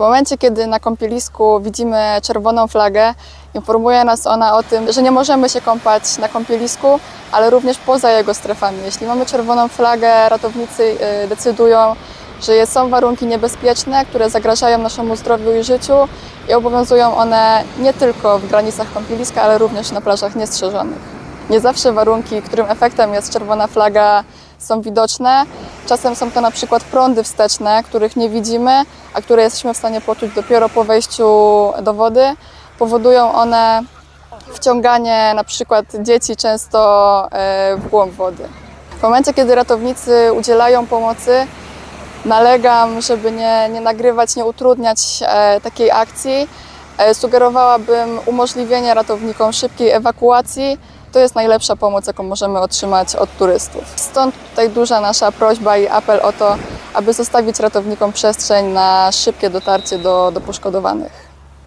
momencie, kiedy na kąpielisku widzimy czerwoną flagę, informuje nas ona o tym, że nie możemy się kąpać na kąpielisku, ale również poza jego strefami. Jeśli mamy czerwoną flagę, ratownicy y, decydują, że są warunki niebezpieczne, które zagrażają naszemu zdrowiu i życiu i obowiązują one nie tylko w granicach kąpieliska, ale również na plażach niestrzeżonych. Nie zawsze warunki, którym efektem jest czerwona flaga, są widoczne. Czasem są to na przykład prądy wsteczne, których nie widzimy, a które jesteśmy w stanie poczuć dopiero po wejściu do wody. Powodują one wciąganie na przykład dzieci często e, w głąb wody. W momencie, kiedy ratownicy udzielają pomocy, nalegam, żeby nie, nie nagrywać, nie utrudniać e, takiej akcji. E, sugerowałabym umożliwienie ratownikom szybkiej ewakuacji. To jest najlepsza pomoc, jaką możemy otrzymać od turystów. Stąd tutaj duża nasza prośba i apel o to, aby zostawić ratownikom przestrzeń na szybkie dotarcie do, do poszkodowanych.